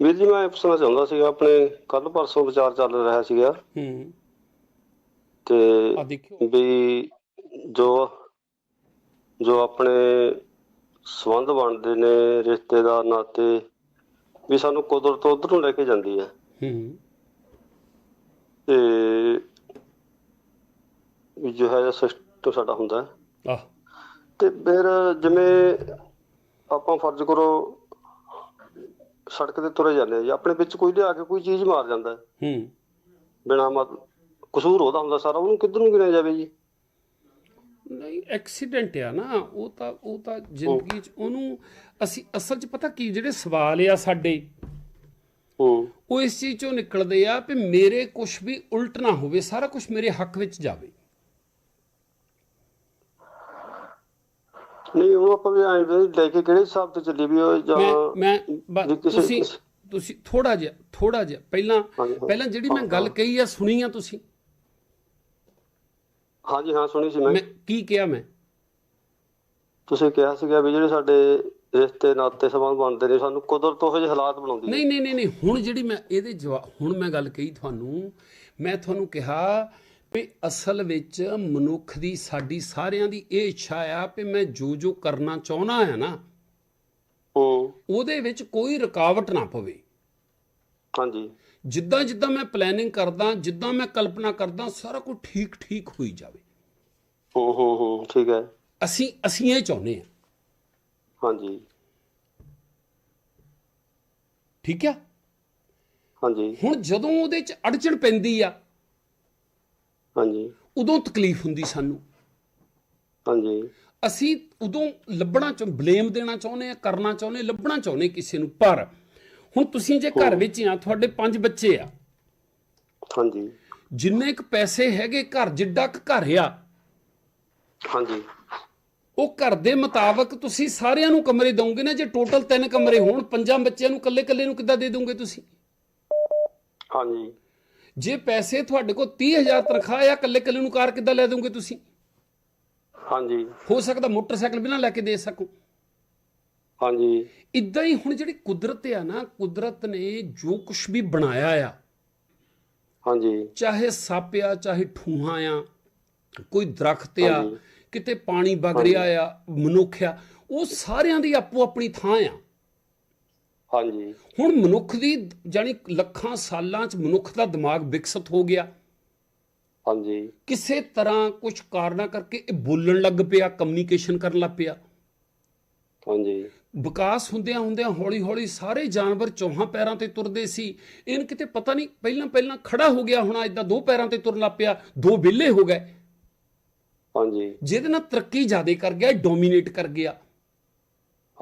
ਵੀਰ ਜੀ ਮੈਂ ਇਹ ਪੁੱਛਣਾ ਚਾਹੁੰਦਾ ਸੀਗਾ ਆਪਣੇ ਕੱਲ ਪਰਸੋਂ ਵਿਚਾਰ ਚੱਲ ਰਿਹਾ ਸੀਗਾ। ਹੂੰ। ਤੇ ਦੇਖਿਓ। ਵੀ ਜੋ ਜੋ ਆਪਣੇ ਸੰਬੰਧ ਬਣਦੇ ਨੇ ਰਿਸ਼ਤੇਦਾਰ ਨਾਤੇ ਵੀ ਸਾਨੂੰ ਕੁਦਰਤ ਉਧਰ ਨੂੰ ਲੈ ਕੇ ਜਾਂਦੀ ਹੈ। ਹੂੰ। ਤੇ ਵੀ ਜੋ ਹੈ ਸਿਸਟਮ ਸਾਡਾ ਹੁੰਦਾ ਹੈ। ਆਹ। ਤੇ ਫਿਰ ਜਿਵੇਂ ਆਪਾਂ ਫਰਜ਼ ਕਰੋ ਸੜਕ ਤੇ ਤੁਰੇ ਜਾਂਦੇ ਆ ਜੀ। ਆਪਣੇ ਵਿੱਚ ਕੋਈ ਲਿਆ ਕੇ ਕੋਈ ਚੀਜ਼ ਮਾਰ ਜਾਂਦਾ ਹੈ। ਹੂੰ। ਬਿਨਾ ਮਤ ਕਸੂਰ ਉਹਦਾ ਹੁੰਦਾ ਸਾਰਾ। ਉਹਨੂੰ ਕਿੱਧਰ ਨੂੰ ਗਿਣਿਆ ਜਾਵੇ ਜੀ? ਨਹੀਂ ਐਕਸੀਡੈਂਟ ਆ ਨਾ। ਉਹ ਤਾਂ ਉਹ ਤਾਂ ਜ਼ਿੰਦਗੀ ਚ ਉਹਨੂੰ ਅਸੀਂ ਅਸਲ ਚ ਪਤਾ ਕੀ ਜਿਹੜੇ ਸਵਾਲ ਆ ਸਾਡੇ ਹੂੰ। ਉਹ ਇਸ ਚੀਜ਼ ਚੋਂ ਨਿਕਲਦੇ ਆ ਵੀ ਮੇਰੇ ਕੁਝ ਵੀ ਉਲਟ ਨਾ ਹੋਵੇ ਸਾਰਾ ਕੁਝ ਮੇਰੇ ਹੱਕ ਵਿੱਚ ਜਾਵੇ। ਨਹੀਂ ਉਹ ਆਪਾਂ ਵੀ ਐਂ ਵੀ ਲੈ ਕੇ ਕਿਹੜੇ ਹਿਸਾਬ ਤੇ ਚੱਲੀ ਵੀ ਉਹ ਜਾਂ ਮੈਂ ਮੈਂ ਕਿਸੇ- ਤੁਸੀਂ ਤੁਸੀਂ ਥੋੜਾ ਜਿਹਾ ਥੋੜਾ ਜਿਹਾ ਪਹਿਲਾਂ ਹਾਂਜੀ, ਹਾਂ। ਪਹਿਲਾਂ ਜਿਹੜੀ ਮੈਂ ਗੱਲ ਕਹੀ ਆ ਸੁਣੀ ਆ ਤੁਸੀਂ? ਹਾਂਜੀ ਹਾਂ ਸੁਣੀ ਸੀ ਮੈਂ। ਮੈਂ ਕੀ ਕਿਹਾ ਮੈਂ? ਤੁਸੀਂ ਕਿਹਾ ਸੀਗਾ ਵੀ ਜਿਹੜੇ ਸਾਡੇ ਰਿਸ਼ਤੇ ਨਾਤੇ ਸੰਬੰਧ ਬਣਦੇ ਨੇ ਸਾਨੂੰ ਕੁਦਰਤ ਉਹ ਜਿਹੇ ਹਾਲਾਤ ਬਣਾਉਂਦੀ ਹੈ। ਨਹੀਂ ਨਹੀਂ ਨਹੀਂ ਨਹੀਂ ਹੁਣ ਜਿਹੜੀ ਮੈਂ ਇਹਦੇ ਜਵਾਬ ਹੁਣ ਮੈਂ ਗੱਲ ਕਹੀ ਤੁਹਾਨੂੰ ਮੈਂ ਤੁਹਾਨੂੰ ਕਿਹਾ ਵੀ ਅਸਲ ਵਿੱਚ ਮਨੁੱਖ ਦੀ ਸਾਡੀ ਸਾਰਿਆਂ ਦੀ ਇਹ ਇੱਛਾ ਆ ਵੀ ਮੈਂ ਜੋ ਜੋ ਕਰਨਾ ਚਾਹੁੰਦਾ ਆ ਨਾ ਹੂੰ। ਉਹਦੇ ਵਿੱਚ ਕੋਈ ਰੁਕਾਵਟ ਨਾ ਪਵੇ। ਹਾਂਜੀ। ਜਿੱਦਾਂ ਜਿੱਦਾਂ ਮੈਂ ਪਲੈਨਿੰਗ ਕਰਦਾ ਜਿੱਦਾਂ ਮੈਂ ਕਲਪਨਾ ਕਰਦਾ ਸਾਰਾ ਕੁਝ ਠੀਕ ਠੀਕ ਹੋਈ ਜਾਵੇ। ਹੂੰ ਹੂੰ ਹੂੰ ਠੀਕ ਹੈ। ਅਸੀਂ ਅਸੀਂ ਇਹ ਚਾਹੁੰਦੇ ਆ। ਹਾਂਜੀ। ਠੀਕ ਆ? ਹਾਂਜੀ। ਹੁਣ ਜਦੋਂ ਉਹਦੇ ਚ ਅੜਚਣ ਪੈਂਦੀ ਆ ਹਾਂਜੀ। ਉਦੋਂ ਤਕਲੀਫ ਹੁੰਦੀ ਸਾਨੂੰ। ਹਾਂਜੀ। ਅਸੀਂ ਉਦੋਂ ਲੱਭਣਾ ਚਾਹ ਬਲੇਮ ਦੇਣਾ ਚਾਹੁੰਦੇ ਆ ਕਰਨਾ ਚਾਹੁੰਦੇ ਲੱਭਣਾ ਚਾਹੁੰਦੇ ਕਿਸੇ ਨੂੰ। ਪਰ ਹੁਣ ਤੁਸੀਂ ਜੇ ਘਰ ਵਿੱਚ ਆ ਤੁਹਾਡੇ ਪੰਜ ਬੱਚੇ ਆ। ਹਾਂਜੀ। ਜਿੰਨੇ ਕੁ ਪੈਸੇ ਹੈਗੇ ਘਰ ਜਿੱਡਾ ਕੁ ਘਰ ਆ ਹਾਂਜੀ। ਉਹ ਘਰ ਦੇ ਮੁਤਾਬਕ ਤੁਸੀਂ ਸਾਰਿਆਂ ਨੂੰ ਕਮਰੇ ਦੋਗੇ ਨਾ ਜੇ ਟੋਟਲ ਤਿੰਨ ਕਮਰੇ ਹੋਣ ਪੰਜਾਂ ਬੱਚਿਆਂ ਨੂੰ ਇਕੱਲੇ ਇਕੱਲੇ ਨੂੰ ਕਿੱਦਾਂ ਦੇ ਦੋਗੇ ਤੁਸੀਂ? ਹਾਂਜੀ। ਜੇ ਪੈਸੇ ਤੁਹਾਡੇ ਕੋਲ 30000 ਤਨਖਾਹ ਆ ਇਕੱਲੇ ਇਕੱਲੇ ਨੂੰ ਕਾਰ ਕਿੱਦਾਂ ਲੈ ਦੋਗੇ ਤੁਸੀਂ? ਹਾਂਜੀ। ਹੋ ਸਕਦਾ ਮੋਟਰਸਾਈਕਲ ਵੀ ਨਾ ਲੈ ਕੇ ਦੇ ਸਕੋ। ਹਾਂਜੀ। ਇਦਾਂ ਹੀ ਹੁਣ ਜਿਹੜੀ ਕੁਦਰਤ ਆ ਨਾ ਕੁਦਰਤ ਨੇ ਜੋ ਕੁਝ ਵੀ ਬਣਾਇਆ ਆ ਹਾਂਜੀ। ਚਾਹੇ ਸੱਪ ਆ ਚਾਹੇ ਠੂਹਾਂ ਆ ਕੋਈ ਦਰਖਤ ਆ। ਕਿਤੇ ਪਾਣੀ ਵਗ ਰਿਹਾ ਆ ਮਨੁੱਖ ਆ ਉਹ ਸਾਰਿਆਂ ਦੀ ਆਪੋ ਆਪਣੀ ਥਾਂ ਆ। ਹਾਂਜੀ। ਹੁਣ ਮਨੁੱਖ ਦੀ ਜਾਨੀ ਲੱਖਾਂ ਸਾਲਾਂ ਚ ਮਨੁੱਖ ਦਾ ਦਿਮਾਗ ਵਿਕਸਿਤ ਹੋ ਗਿਆ। ਹਾਂਜੀ। ਕਿਸੇ ਤਰ੍ਹਾਂ ਕੁਝ ਕਾਰਨਾਂ ਕਰਕੇ ਇਹ ਬੋਲਣ ਲੱਗ ਪਿਆ ਕਮਿਊਨੀਕੇਸ਼ਨ ਕਰਨ ਲੱਗ ਪਿਆ। ਹਾਂਜੀ। ਵਿਕਾਸ ਹੁੰਦਿਆਂ ਹੁੰਦਿਆਂ ਹੌਲੀ ਹੌਲੀ ਸਾਰੇ ਜਾਨਵਰ ਚੌਹਾਂ ਪੈਰਾਂ ਤੇ ਤੁਰਦੇ ਸੀ। ਇਹਨ ਕਿਤੇ ਪਤਾ ਨਹੀਂ ਪਹਿਲਾਂ ਪਹਿਲਾਂ ਖੜਾ ਹੋ ਗਿਆ ਹੋਣਾ ਇਦਾਂ ਦੋ ਪੈਰਾਂ ਤੇ ਤੁਰਨ ਲੱਗ ਪਿਆ ਦੋ ਵਿਹਲੇ ਹੋ ਗਏ। ਹਾਂਜੀ। ਜਿਹਦੇ ਨਾਲ ਤਰੱਕੀ ਜ਼ਿਆਦਾ ਕਰ ਗਿਆ ਡੋਮੀਨੇਟ ਕਰ ਗਿਆ।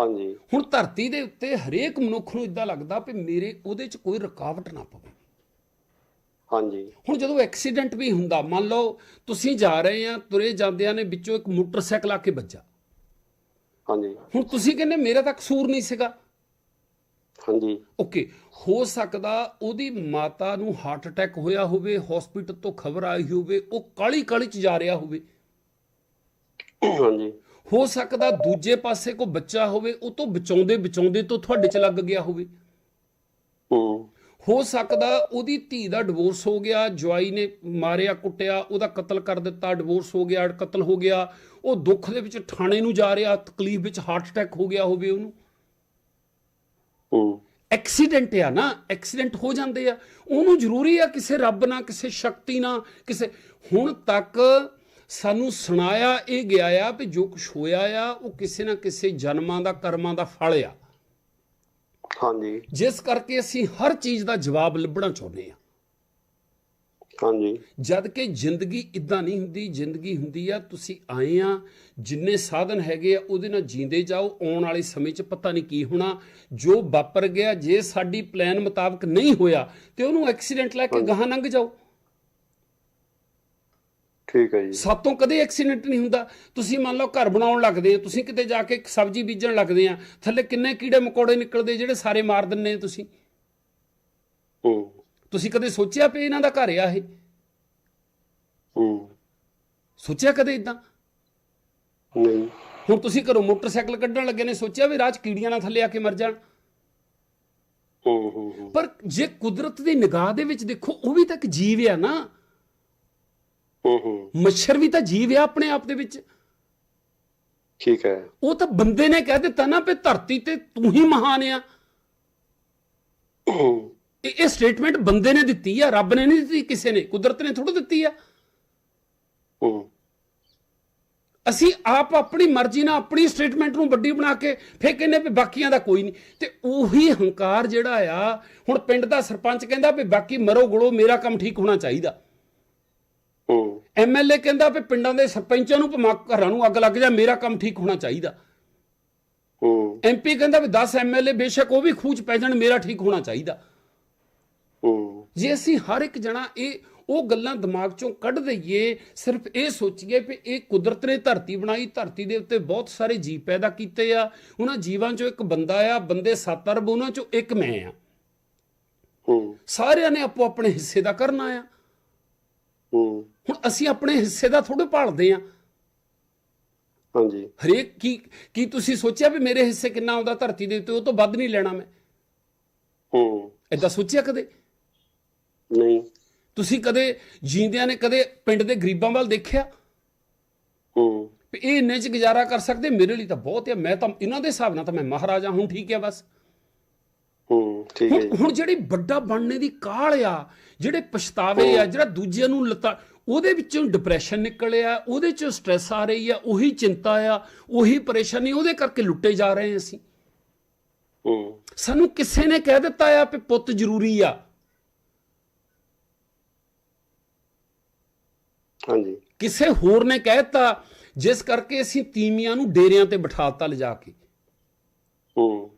ਹਾਂਜੀ। ਹੁਣ ਧਰਤੀ ਦੇ ਉੱਤੇ ਹਰੇਕ ਮਨੁੱਖ ਨੂੰ ਇਦਾਂ ਲੱਗਦਾ ਵੀ ਮੇਰੇ ਉਹਦੇ 'ਚ ਕੋਈ ਰੁਕਾਵਟ ਨਾ ਪਵੇ। ਹਾਂਜੀ। ਹੁਣ ਜਦੋਂ ਐਕਸੀਡੈਂਟ ਵੀ ਹੁੰਦਾ ਮੰਨ ਲਓ ਤੁਸੀਂ ਜਾ ਰਹੇ ਆ ਤੁਰੇ ਜਾਂਦਿਆਂ ਨੇ ਵਿੱਚੋਂ ਇੱਕ ਮੋਟਰਸਾਈਕਲ ਆ ਕੇ ਵੱਜਾ। ਹਾਂਜੀ। ਹੁਣ ਤੁਸੀਂ ਕਹਿੰਦੇ ਮੇਰਾ ਤਾਂ ਕਸੂਰ ਨਹੀਂ ਸੀਗਾ। ਹਾਂਜੀ। ਓਕੇ ਹੋ ਸਕਦਾ ਉਹਦੀ ਮਾਤਾ ਨੂੰ ਹਾਰਟ ਅਟੈਕ ਹੋਇਆ ਹੋਵੇ ਹਸਪੀਟਲ ਤੋਂ ਖਬਰ ਆਈ ਹੋਵੇ ਉਹ ਕਾਲੀ ਕਾਲੀ ਚ ਜਾ ਰਿਹਾ ਹੋਵੇ। ਹਾਂਜੀ। ਹੋ ਸਕਦਾ ਦੂਜੇ ਪਾਸੇ ਕੋ ਬੱਚਾ ਹੋਵੇ, ਉਹ ਤੋਂ ਬਚਾਉਂਦੇ ਬਚਾਉਂਦੇ ਤੋਂ ਤੁਹਾਡੇ ਚ ਲੱਗ ਗਿਆ ਹੋਵੇ। ਹੋ ਸਕਦਾ ਉਹਦੀ ਧੀ ਦਾ ਡਿਵੋਰਸ ਹੋ ਗਿਆ, ਜਵਾਈ ਨੇ ਮਾਰਿਆ, ਕੁੱਟਿਆ, ਉਹਦਾ ਕਤਲ ਕਰ ਦਿੱਤਾ ਡਿਵੋਰਸ ਹੋ ਗਿਆ, ਕਤਲ ਹੋ ਗਿਆ। ਉਹ ਦੁੱਖ ਦੇ ਵਿੱਚ ਥਾਣੇ ਨੂੰ ਜਾ ਰਿਹਾ, ਤਕਲੀਫ ਵਿੱਚ ਹਾਰਟ ਅਟੈਕ ਹੋ ਗਿਆ ਹੋਵੇ ਉਹਨੂੰ। ਐਕਸੀਡੈਂਟ ਆ ਨਾ ਐਕਸੀਡੈਂਟ ਹੋ ਜਾਂਦੇ ਆ। ਉਹਨੂੰ ਜ਼ਰੂਰੀ ਆ ਕਿਸੇ ਰੱਬ ਨਾਲ, ਕਿਸੇ ਸ਼ਕਤੀ ਨਾਲ, ਕਿਸੇ ਹੁਣ ਤੱਕ ਸਾਨੂੰ ਸੁਣਾਇਆ ਇਹ ਗਿਆ ਆ ਵੀ ਜੋ ਕੁਝ ਹੋਇਆ ਆ ਉਹ ਕਿਸੇ ਨਾ ਕਿਸੇ ਜਨਮਾਂ ਦਾ ਕਰਮਾਂ ਦਾ ਫਲ ਆ। ਹਾਂਜੀ। ਜਿਸ ਕਰਕੇ ਅਸੀਂ ਹਰ ਚੀਜ਼ ਦਾ ਜਵਾਬ ਲੱਭਣਾ ਚਾਹੁੰਦੇ ਆ। ਹਾਂਜੀ। ਜਦ ਕਿ ਜ਼ਿੰਦਗੀ ਇਦਾਂ ਨਹੀਂ ਹੁੰਦੀ ਜ਼ਿੰਦਗੀ ਹੁੰਦੀ ਆ ਤੁਸੀਂ ਆਏ ਆ ਜਿੰਨੇ ਸਾਧਨ ਹੈਗੇ ਆ ਉਹਦੇ ਨਾਲ ਜੀਂਦੇ ਜਾਓ ਆਉਣ ਵਾਲੇ ਸਮੇਂ 'ਚ ਪਤਾ ਨਹੀਂ ਕੀ ਹੋਣਾ। ਜੋ ਵਾਪਰ ਗਿਆ ਜੇ ਸਾਡੀ ਪਲਾਨ ਮੁਤਾਬਕ ਨਹੀਂ ਹੋਇਆ ਤੇ ਉਹਨੂੰ ਐਕਸੀਡੈਂਟ ਲੈ ਕੇ ਗਾਹਾਂ ਲੰਘ ਜਾਓ। ਠੀਕ ਹੈ ਜੀ। ਸਾਤੋਂ ਕਦੇ ਐਕਸੀਡੈਂਟ ਨਹੀਂ ਹੁੰਦਾ। ਤੁਸੀਂ ਮੰਨ ਲਓ ਘਰ ਬਣਾਉਣ ਲੱਗਦੇ ਆ ਤੁਸੀਂ ਕਿਤੇ ਜਾ ਕੇ ਸਬਜ਼ੀ ਬੀਜਣ ਲੱਗਦੇ ਆ ਥੱਲੇ ਕਿੰਨੇ ਕੀੜੇ ਮਕੌੜੇ ਨਿਕਲਦੇ ਜਿਹੜੇ ਸਾਰੇ ਮਾਰ ਦਿੰਨੇ ਤੁਸੀਂ? ਹੂੰ ਤੁਸੀਂ ਕਦੇ ਸੋਚਿਆ ਵੀ ਇਹਨਾਂ ਦਾ ਘਰ ਆ ਇਹ? ਹੂੰ ਸੋਚਿਆ ਕਦੇ ਇਦਾਂ ਨਹੀਂ। ਹੁਣ ਤੁਸੀਂ ਘਰੋਂ ਮੋਟਰਸਾਈਕਲ ਕੱਢਣ ਲੱਗੇ ਨੇ ਸੋਚਿਆ ਵੀ ਰਾਹ 'ਚ ਕੀੜੀਆਂ ਨਾ ਥੱਲੇ ਆ ਕੇ ਮਰ ਜਾਣ? ਹੂੰ ਹੂੰ ਹੂੰ। ਪਰ ਜੇ ਕੁਦਰਤ ਦੀ ਨਿਗਾਹ ਦੇ ਵਿੱਚ ਦੇਖੋ ਉਹ ਵੀ ਤਾਂ ਇੱਕ ਜੀਵ ਆ ਨਾ। ਹੂੰ ਹੂੰ ਮੱਛਰ ਵੀ ਤਾਂ ਜੀਵ ਆ ਆਪਣੇ ਆਪ ਦੇ ਵਿੱਚ। ਠੀਕ ਹੈ। ਉਹ ਤਾਂ ਬੰਦੇ ਨੇ ਕਹਿ ਦਿੱਤਾ ਨਾ ਵੀ ਧਰਤੀ ਤੇ ਤੂੰ ਹੀ ਮਹਾਨ ਆ। ਇਹ ਇਹ ਸਟੇਟਮੈਂਟ ਬੰਦੇ ਨੇ ਦਿੱਤੀ ਆ ਰੱਬ ਨੇ ਨਹੀਂ ਦਿੱਤੀ ਕਿਸੇ ਨੇ। ਕੁਦਰਤ ਨੇ ਥੋੜਾ ਦਿੱਤੀ ਆ। ਅਸੀਂ ਆਪ ਆਪਣੀ ਮਰਜ਼ੀ ਨਾਲ ਆਪਣੀ ਸਟੇਟਮੈਂਟ ਨੂੰ ਵੱਡੀ ਬਣਾ ਕੇ ਫੇਰ ਕਹਿੰਦੇ ਵੀ ਬਾਕੀਆਂ ਦਾ ਕੋਈ ਨਹੀਂ। ਤੇ ਉਹੀ ਹੰਕਾਰ ਜਿਹੜਾ ਆ ਹੁਣ ਪਿੰਡ ਦਾ ਸਰਪੰਚ ਕਹਿੰਦਾ ਵੀ ਬਾਕੀ ਮਰੋ ਗੁੜੋ ਮੇਰਾ ਕੰਮ ਠੀਕ ਹੋਣਾ ਚਾਹੀਦਾ। ਐਮਐਲਏ ਕਹਿੰਦਾ ਵੀ ਪਿੰਡਾਂ ਦੇ ਸਰਪੰਚਾਂ ਨੂੰ ਭਾਵੇਂ ਘਰਾਂ ਨੂੰ ਅੱਗ ਲੱਗ ਜਾ ਮੇਰਾ ਕੰਮ ਠੀਕ ਹੋਣਾ ਚਾਹੀਦਾ। ਹੂੰ। ਐਮਪੀ ਕਹਿੰਦਾ ਵੀ 10 ਐਮਐਲਏ ਬੇਸ਼ੱਕ ਉਹ ਵੀ ਖੂਚ ਪੈ ਜਾਣ ਮੇਰਾ ਠੀਕ ਹੋਣਾ ਚਾਹੀਦਾ। ਹੂੰ। ਜੇ ਅਸੀਂ ਹਰ ਇੱਕ ਜਣਾ ਇਹ ਉਹ ਗੱਲਾਂ ਦਿਮਾਗ ਚੋਂ ਕੱਢ ਦਈਏ ਸਿਰਫ ਇਹ ਸੋਚੀਏ ਵੀ ਇਹ ਕੁਦਰਤ ਨੇ ਧਰਤੀ ਬਣਾਈ ਧਰਤੀ ਦੇ ਉੱਤੇ ਬਹੁਤ ਸਾਰੇ ਜੀਵ ਪੈਦਾ ਕੀਤੇ ਆ ਉਹਨਾਂ ਜੀਵਾਂ ਚੋਂ ਇੱਕ ਬੰਦਾ ਆ ਬੰਦੇ 7 ਅਰਬ ਉਹਨਾਂ ਚੋਂ ਇੱਕ ਮੈਂ ਆ। ਹੂੰ। ਸਾਰਿਆਂ ਨੇ ਆਪੋ ਆਪਣੇ ਹਿੱਸੇ ਦਾ ਕਰਨਾ ਆ। ਹੁਣ ਅਸੀਂ ਆਪਣੇ ਹਿੱਸੇ ਦਾ ਥੋੜੇ ਭਾਲਦੇ ਆ ਹਾਂਜੀ। ਹਰੇਕ ਕੀ ਕੀ ਤੁਸੀਂ ਸੋਚਿਆ ਵੀ ਮੇਰੇ ਹਿੱਸੇ ਕਿੰਨਾ ਆਉਂਦਾ ਧਰਤੀ ਦੇ ਉੱਤੇ ਉਹ ਤੋਂ ਵੱਧ ਨਹੀਂ ਲੈਣਾ ਮੈਂ? ਹੂੰ। ਐਦਾਂ ਸੋਚਿਆ ਕਦੇ? ਨਹੀਂ। ਤੁਸੀਂ ਕਦੇ ਜੀਂਦਿਆਂ ਨੇ ਕਦੇ ਪਿੰਡ ਦੇ ਗਰੀਬਾਂ ਵੱਲ ਦੇਖਿਆ? ਹੂੰ। ਵੀ ਇਹ ਇੰਨੇ ਚ ਗੁਜ਼ਾਰਾ ਕਰ ਸਕਦੇ? ਮੇਰੇ ਲਈ ਤਾਂ ਬਹੁਤ ਹੈ ਮੈਂ ਤਾਂ ਇਹਨਾਂ ਦੇ ਹਿਸਾਬ ਨਾਲ ਤਾਂ ਮੈਂ ਮਹਾਰਾਜਾ ਹੁਣ ਠੀਕ ਹੈ ਬਸ। ਹੂੰ ਠੀਕ ਹੈ ਹੁਣ ਜਿਹੜੀ ਵੱਡਾ ਬਣਨੇ ਦੀ ਕਾਹਲ ਆ ਜਿਹੜੇ ਪਛਤਾਵੇ ਆ ਜਿਹੜਾ ਦੂਜਿਆਂ ਨੂੰ ਲਤਾ ਉਹਦੇ ਵਿੱਚੋਂ ਡਿਪਰੈਸ਼ਨ ਨਿਕਲਿਆ ਉਹਦੇ ਚੋਂ ਸਟ੍ਰੈਸ ਆ ਰਹੀ ਆ ਉਹੀ ਚਿੰਤਾ ਆ ਉਹੀ ਪਰੇਸ਼ਾਨੀ ਉਹਦੇ ਕਰਕੇ ਲੁੱਟੇ ਜਾ ਰਹੇ ਹਾਂ ਅਸੀਂ। ਹੂੰ। ਸਾਨੂੰ ਕਿਸੇ ਨੇ ਕਹਿ ਦਿੱਤਾ ਆ ਕਿ ਪੁੱਤ ਜ਼ਰੂਰੀ ਆ। ਹਾਂਜੀ। ਕਿਸੇ ਹੋਰ ਨੇ ਕਹਿਤਾ ਜਿਸ ਕਰਕੇ ਅਸੀਂ ਤੀਮੀਆਂ ਨੂੰ ਡੇਰਿਆਂ ਤੇ ਬਿਠਾਤਾ ਲਿਜਾ ਕੇ। ਹੂੰ।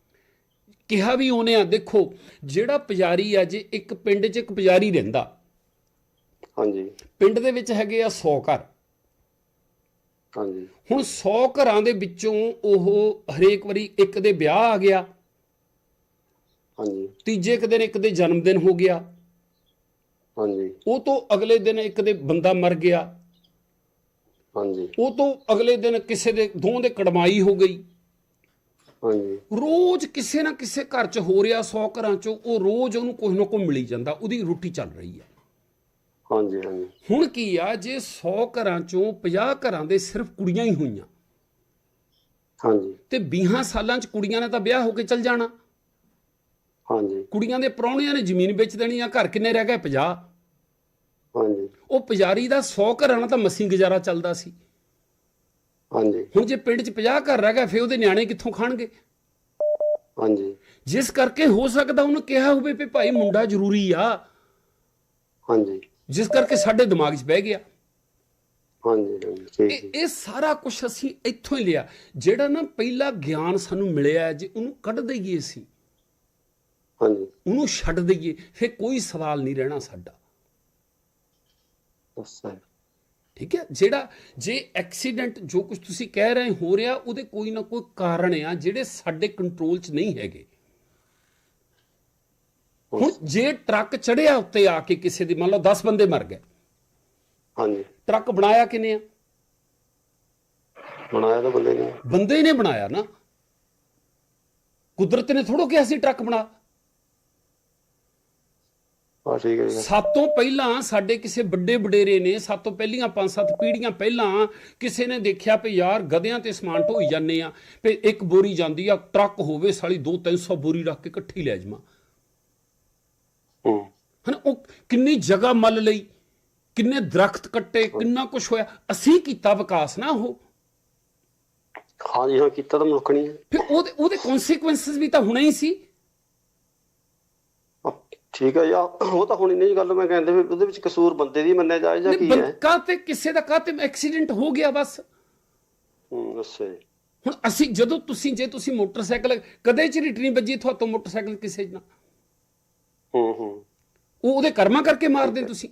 ਕਿਹਾ ਵੀ ਉਹਨੇ ਆ ਦੇਖੋ ਜਿਹੜਾ ਪੁਜਾਰੀ ਆ ਜੇ ਇੱਕ ਪਿੰਡ 'ਚ ਇੱਕ ਪੁਜਾਰੀ ਰਹਿੰਦਾ। ਹਾਂਜੀ। ਪਿੰਡ ਦੇ ਵਿੱਚ ਹੈਗੇ ਆ 100 ਘਰ। ਹਾਂਜੀ। ਹੁਣ 100 ਘਰਾਂ ਦੇ ਵਿੱਚੋਂ ਉਹ ਹਰੇਕ ਵਾਰੀ ਇੱਕ ਦੇ ਵਿਆਹ ਆ ਗਿਆ। ਹਾਂਜੀ। ਤੀਜੇ ਦਿਨ ਇੱਕ ਦੇ ਜਨਮ ਦਿਨ ਹੋ ਗਿਆ। ਹਾਂਜੀ। ਉਹ ਤੋਂ ਅਗਲੇ ਦਿਨ ਇੱਕ ਦੇ ਬੰਦਾ ਮਰ ਗਿਆ। ਹਾਂਜੀ। ਉਹ ਤੋਂ ਅਗਲੇ ਦਿਨ ਕਿਸੇ ਦੇ ਦੋ ਦੇ ਕੜਮਾਈ ਹੋ ਗਈ। ਹਾਂਜੀ। ਰੋਜ਼ ਕਿਸੇ ਨਾ ਕਿਸੇ ਘਰ 'ਚ ਹੋ ਰਿਹਾ 100 ਘਰਾਂ 'ਚੋਂ ਉਹ ਰੋਜ਼ ਉਹਨੂੰ ਕੁਝ ਨਾ ਕੁਝ ਮਿਲੀ ਜਾਂਦਾ ਉਹਦੀ ਰੋਟੀ ਚੱਲ ਰਹੀ ਹੈ ਹਾਂਜੀ ਹਾਂਜੀ। ਹੁਣ ਕੀ ਆ ਜੇ 100 ਘਰਾਂ 'ਚੋਂ 50 ਘਰਾਂ ਦੇ ਸਿਰਫ ਕੁੜੀਆਂ ਹੀ ਹੋਈਆਂ ਹਾਂਜੀ। ਤੇ 20 ਸਾਲਾਂ 'ਚ ਕੁੜੀਆਂ ਨੇ ਤਾਂ ਵਿਆਹ ਹੋ ਕੇ ਚੱਲ ਜਾਣਾ। ਹਾਂਜੀ। ਕੁੜੀਆਂ ਦੇ ਪ੍ਰਾਹੁਣਿਆਂ ਨੇ ਜ਼ਮੀਨ ਵੇਚ ਦੇਣੀ ਆ ਘਰ ਕਿੰਨੇ ਰਹਿ ਗਏ? 50 ਹਾਂਜੀ। ਉਹ ਪੁਜਾਰੀ ਦਾ 100 ਘਰਾਂ ਨਾਲ ਤਾਂ ਮਸੀਂ ਗੁਜ਼ਾਰਾ ਚੱਲਦਾ ਸੀ। ਹਾਂਜੀ। ਹੁਣ ਜੇ ਪਿੰਡ 'ਚ 50 ਘਰ ਰਹਿ ਗਏ ਫੇ ਉਹਦੇ ਨਿਆਣੇ ਕਿੱਥੋਂ ਖਾਣਗੇ? ਹਾਂਜੀ। ਜਿਸ ਕਰਕੇ ਹੋ ਸਕਦਾ ਉਹਨੂੰ ਕਿਹਾ ਹੋਵੇ ਵੀ ਭਾਈ ਮੁੰਡਾ ਜ਼ਰੂਰੀ ਆ। ਹਾਂਜੀ। ਜਿਸ ਕਰਕੇ ਸਾਡੇ ਦਿਮਾਗ 'ਚ ਬਹਿ ਗਿਆ। ਹਾਂਜੀ ਇਹ ਸਾਰਾ ਕੁਝ ਅਸੀਂ ਇੱਥੋਂ ਹੀ ਲਿਆ। ਜਿਹੜਾ ਨਾ ਪਹਿਲਾ ਗਿਆਨ ਸਾਨੂੰ ਮਿਲਿਆ ਜੇ ਉਹਨੂੰ ਕੱਢ ਦਈਏ ਅਸੀਂ। ਹਾਂਜੀ। ਉਹਨੂੰ ਛੱਡ ਦਈਏ ਫੇ ਕੋਈ ਸਵਾਲ ਨਹੀਂ ਰਹਿਣਾ ਸਾਡਾ। ਹੈ ਠੀਕ ਹੈ? ਜਿਹੜਾ ਜੇ ਐਕਸੀਡੈਂਟ ਜੋ ਕੁਝ ਤੁਸੀਂ ਕਹਿ ਰਹੇ ਹੋ ਰਿਹਾ ਉਹਦੇ ਕੋਈ ਨਾ ਕੋਈ ਕਾਰਨ ਆ ਜਿਹੜੇ ਸਾਡੇ ਕੰਟਰੋਲ 'ਚ ਨਹੀਂ ਹੈਗੇ। ਹੁਣ ਜੇ ਟਰੱਕ ਚੜਿਆ ਉੱਤੇ ਆ ਕੇ ਕਿਸੇ ਦੀ ਮੰਨ ਲਓ 10 ਬੰਦੇ ਮਰ ਗਏ। ਹਾਂਜੀ। ਟਰੱਕ ਬਣਾਇਆ ਕਿਨੇ ਆ? ਬਣਾਇਆ ਤਾਂ ਬੰਦੇ ਨੇ। ਬੰਦੇ ਨੇ ਬਣਾਇਆ ਨਾ। ਕੁਦਰਤ ਨੇ ਥੋੜੋ ਕਿਹਾ ਸੀ ਟਰੱਕ ਬਣਾ। ਠੀਕ ਹੈ ਜੀ। ਸਾਤੋਂ ਪਹਿਲਾਂ ਸਾਡੇ ਕਿਸੇ ਵੱਡੇ ਵਡੇਰੇ ਨੇ ਸਾਤੋਂ ਪਹਿਲੀਆਂ ਪੰਜ ਸੱਤ ਪੀੜ੍ਹੀਆਂ ਪਹਿਲਾਂ ਕਿਸੇ ਨੇ ਦੇਖਿਆ ਵੀ ਯਾਰ ਗਧਿਆਂ ਤੇ ਸਮਾਨ ਢੋਈ ਜਾਂਦੇ ਆ ਵੀ ਇੱਕ ਬੋਰੀ ਜਾਂਦੀ ਆ ਟਰੱਕ ਹੋਵੇ ਸਾਲੀ 2-300 ਬੋਰੀ ਰੱਖ ਕੇ ਇਕੱਠੀ ਲੈ ਜਾਵਾਂ। ਹਨਾ ਉਹ ਕਿੰਨੀ ਜਗ੍ਹਾ ਮੱਲ ਲਈ ਕਿੰਨੇ ਦਰਖਤ ਕੱਟੇ ਕਿੰਨਾ ਕੁਝ ਹੋਇਆ ਅਸੀਂ ਕੀਤਾ ਵਿਕਾਸ ਨਾ ਉਹ। ਹਾਂਜੀ ਹਾਂ ਕੀਤਾ ਤਾਂ ਮਨੁੱਖ ਨਹੀਂ ਹੈ ਫਿਰ ਉਹਦੇ ਉਹਦੇ ਕਨਸੀਕੁਐਂਸਸ ਵੀ ਤਾਂ ਹੋਣੇ ਹੀ ਸੀ। ਠੀਕ ਹੈ ਯਾਰ ਉਹ ਤਾਂ ਹੁਣੀ ਨਹੀਂ ਗੱਲ ਮੈਂ ਕਹਿੰਦੇ ਵੀ ਉਹਦੇ ਵਿੱਚ ਕਸੂਰ ਬੰਦੇ ਦੀ ਮੰਨਿਆ ਜਾਏ ਜਾਂ ਕੀ ਹੈ? ਕਾ ਤੇ ਕਿਸੇ ਦਾ ਕਾਤੇ ਐਕਸੀਡੈਂਟ ਹੋ ਗਿਆ ਬਸ? ਹੂੰ ਅੱਛਾ ਜੀ ਹੁਣ ਅਸੀਂ ਜਦੋਂ ਤੁਸੀਂ ਜੇ ਤੁਸੀਂ ਮੋਟਰਸਾਈਕਲ ਕਦੇ ਚਰੀਟ ਨਹੀਂ ਵੱਜੀ ਤੁਹਾਤੋਂ ਮੋਟਰਸਾਈਕਲ ਕਿਸੇ ਨਾਲ? ਹੂੰ ਹੂੰ। ਉਹ ਉਹਦੇ ਕਰਮਾਂ ਕਰਕੇ ਮਾਰਦੇ ਤੁਸੀਂ?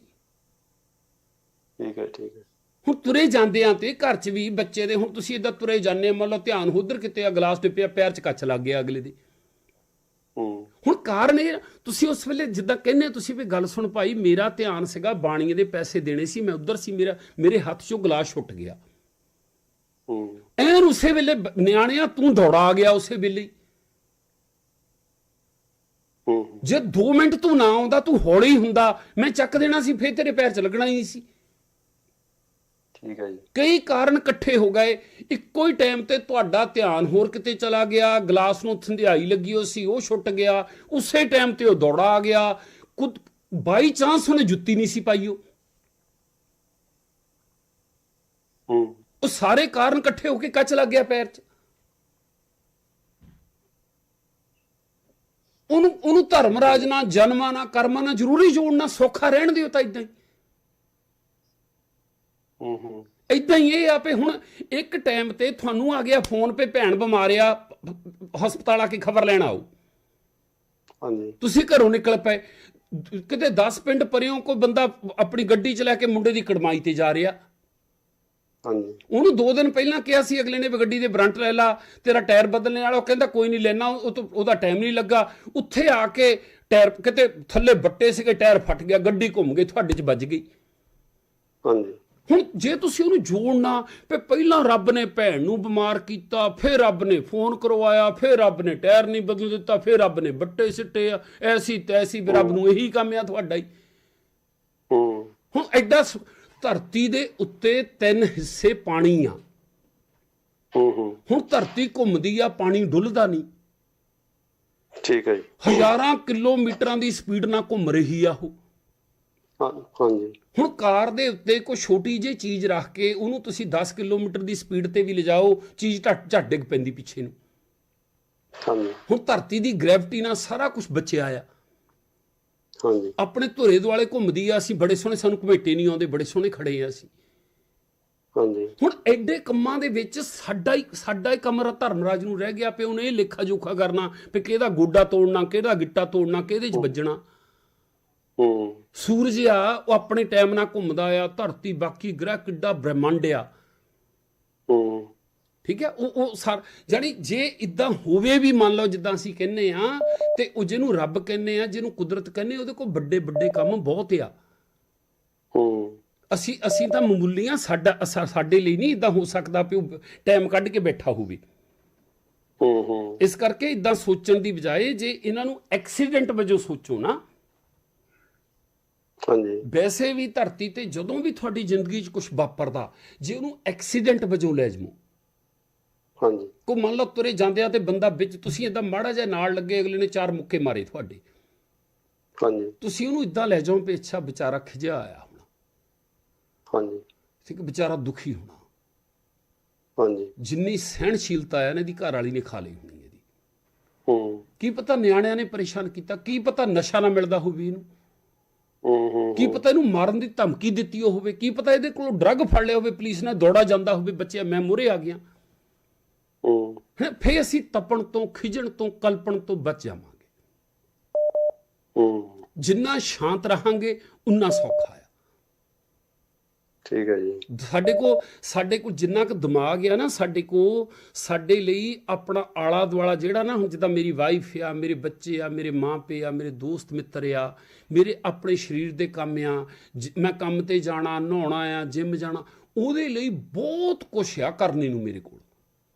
ਠੀਕ ਹੈ ਠੀਕ ਹੈ ਹੁਣ ਤੁਰੇ ਜਾਂਦੇ ਆ ਤੇ ਘਰ 'ਚ ਵੀ ਬੱਚੇ ਦੇ ਹੁਣ ਤੁਸੀਂ ਇਦਾਂ ਤੁਰੇ ਜਾਂਦੇ ਮੰਨ ਲਓ ਧਿਆਨ ਉਧਰ ਕਿਤੇ ਆ ਗਲਾਸ ਡਿੱਪਿਆ ਪੈਰ 'ਚ ਕੱਚ ਲੱਗ ਗਿਆ ਅਗਲੇ ਦੇ। ਹੁਣ ਕਾਰਨ ਇਹ ਤੁਸੀਂ ਉਸ ਵੇਲੇ ਜਿੱਦਾਂ ਕਹਿੰਦੇ ਤੁਸੀਂ ਵੀ ਗੱਲ ਸੁਣ ਭਾਈ ਮੇਰਾ ਧਿਆਨ ਸੀਗਾ ਬਾਣੀਏ ਦੇ ਪੈਸੇ ਦੇਣੇ ਸੀ ਮੈਂ ਉਧਰ ਸੀ ਮੇਰਾ ਮੇਰੇ ਹੱਥ 'ਚੋਂ ਗਲਾਸ ਛੁੱਟ ਗਿਆ। ਐਨ ਉਸੇ ਵੇਲੇ ਨਿਆਣਿਆ ਤੂੰ ਦੌੜਾ ਆ ਗਿਆ ਉਸੇ ਵੇਲੇ ਜੇ 2 ਮਿੰਟ ਤੂੰ ਨਾ ਆਉਂਦਾ ਤੂੰ ਹੌਲੀ ਹੁੰਦਾ ਮੈਂ ਚੱਕ ਦੇਣਾ ਸੀ ਫੇਰ ਤੇਰੇ ਪੈਰ 'ਚ ਲੱਗਣਾ ਹੀ ਨਹੀਂ ਸੀ। ਠੀਕ ਹੈ ਜੀ। ਕਈ ਕਾਰਨ ਇਕੱਠੇ ਹੋ ਗਏ। ਇੱਕੋ ਹੀ ਟਾਈਮ ਤੇ ਤੁਹਾਡਾ ਧਿਆਨ ਹੋਰ ਕਿਤੇ ਚਲਾ ਗਿਆ। ਗਲਾਸ ਨੂੰ ਥੰਧਿਆਈ ਲੱਗੀ ਹੋ ਸੀ ਉਹ ਛੁੱਟ ਗਿਆ। ਉਸੇ ਟਾਈਮ ਤੇ ਉਹ ਦੌੜਾ ਆ ਗਿਆ। ਕੁਦ ਬਾਈ ਚਾਂਸ ਉਹਨੇ ਜੁੱਤੀ ਨਹੀਂ ਸੀ ਪਾਈ ਉਹ। ਉਹ ਸਾਰੇ ਕਾਰਨ ਇਕੱਠੇ ਹੋ ਕੇ ਕੱਚ ਲੱਗ ਗਿਆ ਪੈਰ 'ਚ। ਉਹਨੂੰ ਉਹਨੂੰ ਧਰਮਰਾਜ ਨਾਲ ਜਨਮਾਂ ਨਾਲ ਕਰਮਾਂ ਨਾਲ ਜ਼ਰੂਰੀ ਜੋੜਨਾ ਸੌਖਾ ਰਹਿਣ ਦਿਓ ਤਾਂ ਇਦਾਂ ਹੀ। ਹੂੰ ਹੂੰ ਇਦਾਂ ਹੀ ਇਹ ਆ ਪੇ ਹੁਣ ਇੱਕ ਟਾਈਮ ਤੇ ਤੁਹਾਨੂੰ ਆ ਗਿਆ ਫੋਨ 'ਤੇ ਭੈਣ ਬਿਮਾਰ ਆ ਹਸਪਤਾਲ ਆ ਕੇ ਖਬਰ ਲੈਣ ਆਓ। ਹਾਂਜੀ। ਤੁਸੀਂ ਘਰੋਂ ਨਿਕਲ ਪਏ। ਕਿਤੇ 10 ਪਿੰਡ ਪਰਿਓਂ ਕੋਈ ਬੰਦਾ ਆਪਣੀ ਗੱਡੀ 'ਚ ਲੈ ਕੇ ਮੁੰਡੇ ਦੀ ਕੜਮਾਈ ਤੇ ਜਾ ਰਿਹਾ। ਹਾਂਜੀ। ਉਹਨੂੰ 2 ਦਿਨ ਪਹਿਲਾਂ ਕਿਹਾ ਸੀ ਅਗਲੇ ਨੇ ਵੀ ਗੱਡੀ ਦੇ ਬਰੰਟ ਲੈ ਲਾ ਤੇਰਾ ਟਾਇਰ ਬਦਲਣੇ ਵਾਲਾ। ਉਹ ਕਹਿੰਦਾ ਕੋਈ ਨਹੀਂ ਲੈਣਾ ਉਹ ਤੋਂ ਉਹਦਾ ਟਾਈਮ ਨਹੀਂ ਲੱਗਾ। ਉੱਥੇ ਆ ਕੇ ਟਾਇਰ ਕਿਤੇ ਥੱਲੇ ਬੱਟੇ ਸੀਗੇ ਟਾਇਰ ਫਟ ਗਿਆ ਗੱਡੀ ਘੁੰਮ ਗਈ ਤੁਹਾਡੇ 'ਚ ਵੱਜ ਗਈ। ਹਾਂਜੀ। ਹੁਣ ਜੇ ਤੁਸੀਂ ਉਹਨੂੰ ਜੋੜਨਾ ਵੀ ਪਹਿਲਾਂ ਰੱਬ ਨੇ ਭੈਣ ਨੂੰ ਬਿਮਾਰ ਕੀਤਾ ਫਿਰ ਰੱਬ ਨੇ ਫੋਨ ਕਰਵਾਇਆ ਫਿਰ ਰੱਬ ਨੇ ਟਾਇਰ ਨਹੀਂ ਬਦਲ ਦਿੱਤਾ ਫਿਰ ਰੱਬ ਨੇ ਬੱਟੇ ਸਿੱਟੇ ਆ ਐਸੀ ਤੈਸੀ ਵੀ ਰੱਬ ਨੂੰ ਇਹੀ ਕੰਮ ਆ ਤੁਹਾਡਾ ਹੀ। ਹੁਣ ਐਡਾ ਧਰਤੀ ਦੇ ਉੱਤੇ ਤਿੰਨ ਹਿੱਸੇ ਪਾਣੀ ਆ। ਹੁਣ ਧਰਤੀ ਘੁੰਮਦੀ ਆ ਪਾਣੀ ਡੁੱਲਦਾ ਨਹੀਂ। ਠੀਕ ਹੈ ਜੀ। ਹਜ਼ਾਰਾਂ ਕਿਲੋਮੀਟਰਾਂ ਦੀ ਸਪੀਡ ਨਾਲ ਘੁੰਮ ਰਹੀ ਆ ਉਹ। ਹਾਂਜੀ। ਹੁਣ ਕਾਰ ਦੇ ਉੱਤੇ ਕੋਈ ਛੋਟੀ ਜਿਹੀ ਚੀਜ਼ ਰੱਖ ਕੇ ਉਹਨੂੰ ਤੁਸੀਂ 10 ਕਿਲੋਮੀਟਰ ਦੀ ਸਪੀਡ ਤੇ ਵੀ ਲਿਜਾਓ ਚੀਜ਼ ਝੱਟ ਝੱਟ ਡਿੱਗ ਪੈਂਦੀ ਪਿੱਛੇ ਨੂੰ। ਹਾਂਜੀ। ਹੁਣ ਧਰਤੀ ਦੀ ਗ੍ਰੈਵਿਟੀ ਨਾਲ ਸਾਰਾ ਕੁਝ ਬਚਿਆ ਆ। ਹਾਂਜੀ। ਆਪਣੇ ਧੁਰੇ ਦੁਆਲੇ ਘੁੰਮਦੀ ਆ ਅਸੀਂ ਬੜੇ ਸੋਹਣੇ ਸਾਨੂੰ ਘਮੇਟੇ ਨਹੀਂ ਆਉਂਦੇ ਬੜੇ ਸੋਹਣੇ ਖੜੇ ਆ ਅਸੀਂ। ਹਾਂਜੀ। ਹੁਣ ਐਡੇ ਕੰਮਾਂ ਦੇ ਵਿੱਚ ਸਾਡਾ ਹੀ ਸਾਡਾ ਹੀ ਕਮਰਾ ਧਰਮਰਾਜ ਨੂੰ ਰਹਿ ਗਿਆ ਪਿਆ ਉਹਨੇ ਇਹ ਲੇਖਾ ਜੋਖਾ ਕਰਨਾ ਵੀ ਕਿਹਦਾ ਗੋਡਾ ਤੋੜਨਾ ਕਿਹਦਾ ਗਿੱਟਾ ਤੋੜਨਾ ਕਿਹਦੇ 'ਚ ਵੱਜਣਾ। ਸੂਰਜ ਆ, ਉਹ ਆਪਣੇ ਟਾਈਮ ਨਾਲ ਘੁੰਮਦਾ ਆ, ਧਰਤੀ ਬਾਕੀ ਗ੍ਰਹਿ ਕਿੱਡਾ ਬ੍ਰਹਿਮੰਡ ਆ। ਠੀਕ ਹੈ ਉਹ ਉਹ ਸਰ ਜਾਨੀ ਜੇ ਇਦਾਂ ਹੋਵੇ ਵੀ ਮੰਨ ਲਓ ਜਿੱਦਾਂ ਅਸੀਂ ਕਹਿੰਨੇ ਆ, ਤੇ ਉਹ ਜਿਹਨੂੰ ਰੱਬ ਕਹਿੰਨੇ ਆ, ਜਿਹਨੂੰ ਕੁਦਰਤ ਕਹਿੰਨੇ ਉਹਦੇ ਕੋਲ ਵੱਡੇ ਵੱਡੇ ਕੰਮ ਬਹੁਤ ਆ। ਅਸੀਂ ਅਸੀਂ ਤਾਂ ਮਾਮੂਲੀਆਂ ਸਾਡਾ ਅਸਾ- ਸਾਡੇ ਲਈ ਨਹੀਂ ਇਦਾਂ ਹੋ ਸਕਦਾ ਵੀ ਉਹ ਟਾਈਮ ਕੱਢ ਕੇ ਬੈਠਾ ਹੋਵੇ। ਇਸ ਕਰਕੇ ਇਦਾਂ ਸੋਚਣ ਦੀ ਬਜਾਏ ਜੇ ਇਹਨਾਂ ਨੂੰ ਐਕਸੀਡੈਂਟ ਵਜੋਂ ਸੋਚੋ ਨਾ ਹਾਂਜੀ। ਵੈਸੇ ਵੀ ਧਰਤੀ ਤੇ ਜਦੋਂ ਵੀ ਤੁਹਾਡੀ ਜ਼ਿੰਦਗੀ 'ਚ ਕੁਝ ਵਾਪਰਦਾ ਜੇ ਉਹਨੂੰ ਐਕਸੀਡੈਂਟ ਵਜੋਂ ਲੈ ਜਾਵੋ ਹਾਂਜੀ। ਕੋ ਮੰਨ ਲਓ ਤੁਰੇ ਜਾਂਦਿਆਂ ਤੇ ਬੰਦਾ ਵਿੱਚ ਤੁਸੀਂ ਇਦਾਂ ਮਾੜਾ ਜਿਹਾ ਨਾਲ ਲੱਗੇ ਅਗਲੇ ਨੇ ਚਾਰ ਮੁੱਕੇ ਮਾਰੇ ਤੁਹਾਡੇ। ਹਾਂਜੀ। ਤੁਸੀਂ ਉਹਨੂੰ ਇਦਾਂ ਲੈ ਜਾਓ ਵੀ ਅੱਛਾ ਵਿਚਾਰਾ ਖਿਜਿਆ ਆਇਆ ਹੁਣ। ਹਾਂਜੀ। ਠੀਕ ਵਿਚਾਰਾ ਦੁਖੀ ਹੋਣਾ। ਹਾਂਜੀ। ਜਿੰਨੀ ਸਹਿਣਸ਼ੀਲਤਾ ਨਾ ਇਹਦੀ ਘਰ ਵਾਲੀ ਨੇ ਖਾ ਲਈ ਹੋਣੀ ਇਹਦੀ। ਹੂੰ। ਕੀ ਪਤਾ ਨਿਆਣਿਆਂ ਨੇ ਪਰੇਸ਼ਾਨ ਕੀਤਾ ਕੀ ਪਤਾ ਨਸ਼ਾ ਨਾ ਮਿਲਦਾ ਹੋਵੇ ਇਹਨੂੰ। ਕੀ ਪਤਾ ਇਹਨੂੰ ਮਾਰਨ ਦੀ ਧਮਕੀ ਦਿੱਤੀ ਹੋਵੇ ਕੀ ਪਤਾ ਇਹਦੇ ਕੋਲੋਂ ਡਰੱਗ ਫੜ ਲਿਆ ਹੋਵੇ ਪੁਲਿਸ ਨੇ ਦੌੜਾ ਜਾਂਦਾ ਹੋਵੇ ਬੱਚਿਆ ਮੈਂ ਮੁਰੇ ਆ ਗਿਆ। ਹੂੰ। ਹੈਂ, ਫੇਰ ਅਸੀਂ ਤਪਣ ਤੋਂ ਖਿਜਣ ਤੋਂ ਕਲਪਣ ਤੋਂ ਬਚ ਜਾਵਾਂਗੇ। ਹੂੰ। ਜਿੰਨਾ ਸ਼ਾਂਤ ਰਹਾਂਗੇ ਉਨਾ ਸੌਖਾ ਆ ਠੀਕ ਹੈ ਜੀ। ਸਾਡੇ ਕੋ ਸਾਡੇ ਕੋ ਜਿੰਨਾ ਕੁ ਦਿਮਾਗ ਆ ਨਾ, ਸਾਡੇ ਕੋ ਸਾਡੇ ਲਈ ਆਪਣਾ ਆਲਾ ਦੁਆਲਾ ਜਿਹੜਾ ਨਾ, ਹੁਣ ਜਿੱਦਾਂ ਮੇਰੀ ਵਾਈਫ ਆ, ਮੇਰੇ ਬੱਚੇ ਆ, ਮੇਰੇ ਮਾਂ ਪਿਓ ਆ, ਮੇਰੇ ਦੋਸਤ ਮਿੱਤਰ ਆ, ਮੇਰੇ ਆਪਣੇ ਸਰੀਰ ਦੇ ਕੰਮ ਆ, ਜ- ਮੈਂ ਕੰਮ ਤੇ ਜਾਣਾ, ਨਹਾਉਣਾ ਆ ਜਿਮ ਜਾਣਾ, ਉਹਦੇ ਲਈ ਬਹੁਤ ਕੁਛ ਆ ਕਰਨੇ ਨੂੰ ਮੇਰੇ ਕੋਲ।